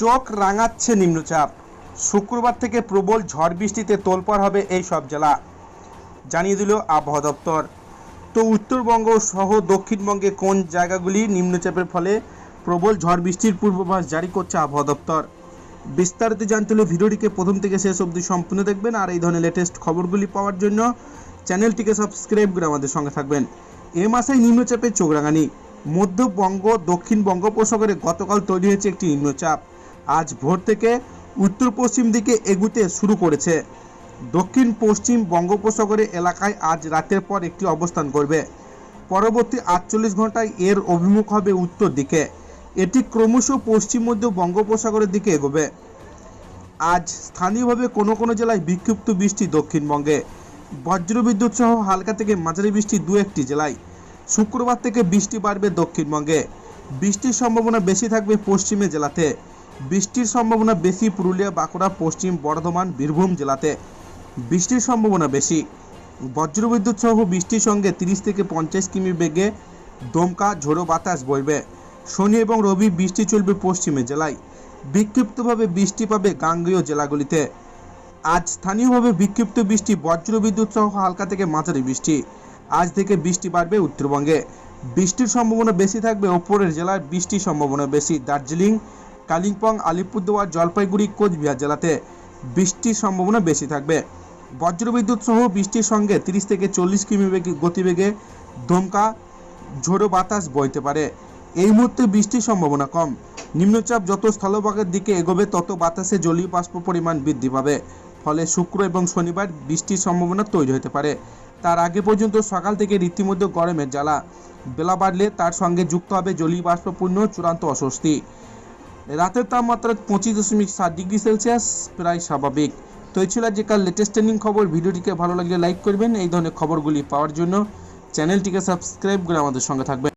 চোখ রাঙাচ্ছে নিম্নচাপ। শুক্রবার থেকে প্রবল ঝড় বৃষ্টিতে তোলপাড় হবে এই সব জেলা। জানিয়ে দিল আবহাওয়া দপ্তর। তো উত্তরবঙ্গ সহ দক্ষিণবঙ্গে কোন জায়গাগুলি নিম্নচাপের ফলে প্রবল ঝড় বৃষ্টির পূর্বাভাস জারি করছে আবহাওয়া দপ্তর? বিস্তারিত জানতে হলে ভিডিওটিকে প্রথম থেকে শেষ অবধি সম্পূর্ণ দেখবেন আর এই ধরনের লেটেস্ট খবরগুলি পাওয়ার জন্য চ্যানেলটিকে সাবস্ক্রাইব করে আমাদের সঙ্গে থাকবেন। এ মাসেই নিম্নচাপের চোখ রাঙানি। মধ্যবঙ্গ দক্ষিণ বঙ্গোপসাগরে গতকাল তৈরি হয়েছে একটি নিম্নচাপ। আজ ভোর থেকে উত্তর পশ্চিম দিকে এগুতে শুরু করেছে। দক্ষিণ পশ্চিম বঙ্গোপসাগরে এলাকায় আজ রাতের পর একটি অবস্থান করবে। পরবর্তী আটচল্লিশ ঘন্টায় এর অভিমুখ হবে উত্তর দিকে। এটি ক্রমশ পশ্চিম মধ্য বঙ্গোপসাগরের দিকে এগোবে। আজ স্থানীয়ভাবে কোনো কোনো জেলায় বিক্ষিপ্ত বৃষ্টি দক্ষিণবঙ্গে। বজ্রবিদ্যুৎ সহ হালকা থেকে মাঝারি বৃষ্টি দু একটি জেলায়। শুক্রবার থেকে বৃষ্টি বাড়বে দক্ষিণবঙ্গে। বৃষ্টির সম্ভাবনা বেশি থাকবে পশ্চিমে জেলাতে। বৃষ্টির সম্ভাবনা বেশি পুরুলিয়া, বাঁকুড়া, পশ্চিম বর্ধমান, বীরভূম জেলাতে। বৃষ্টির সম্ভাবনা বেশি। বজ্রবিদ্যুৎ সহ বৃষ্টির সঙ্গে তিরিশ থেকে পঞ্চাশ কিমি বেগে দমকা, ঝোড়ো বাতাস বইবে। শনি এবং রবি বৃষ্টি চলবে পশ্চিমে জেলায়। বিক্ষিপ্তভাবে বৃষ্টি পাবে গাঙ্গেয় জেলাগুলিতে। আজ স্থানীয়ভাবে বিক্ষিপ্ত বৃষ্টি, বজ্রবিদ্যুৎ সহ হালকা থেকে মাঝারি বৃষ্টি। আজ থেকে বৃষ্টি বাড়বে উত্তরবঙ্গে। বৃষ্টির সম্ভাবনা বেশি থাকবে ওপরের জেলায় বৃষ্টির সম্ভাবনা বেশি। দার্জিলিং কালিম্পং, আলিপুরদুয়ার, জলপাইগুড়ি, কোচবিহার জেলাতে বৃষ্টির সম্ভাবনা বেশি থাকবে। বজ্রবিদ্যুৎ সহ বৃষ্টির সঙ্গে তিরিশ থেকে চল্লিশ কিমি বেগে গতিবেগে ধমকা, ঝোড়ো বাতাস বইতে পারে। এই মুহূর্তে বৃষ্টির সম্ভাবনা কম। নিম্নচাপ যত স্থলভাগের দিকে এগোবে, তত বাতাসে জলীয় বাষ্প পরিমাণ বৃদ্ধি পাবে। ফলে শুক্র এবং শনিবার বৃষ্টির সম্ভাবনা তৈরি হতে পারে। তার আগে পর্যন্ত সকাল থেকে রীতিমধ্যে গরমের জ্বালা। বেলা বাড়লে তার সঙ্গে যুক্ত হবে জলীয় বাষ্পপূর্ণ চূড়ান্ত অস্বস্তি। রাতের তাপমাত্রা পঁচিশ দশমিক সাত ডিগ্রি সেলসিয়াস, প্রায় স্বাভাবিক। তো এই ছিল আজকাল লেটেস্ট ট্রেন্ডিং খবর। ভিডিওটিকে ভালো লাগলে লাইক করবেন। এই ধরনের খবরগুলি পাওয়ার জন্য চ্যানেলটিকে সাবস্ক্রাইব করে আমাদের সঙ্গে থাকবেন।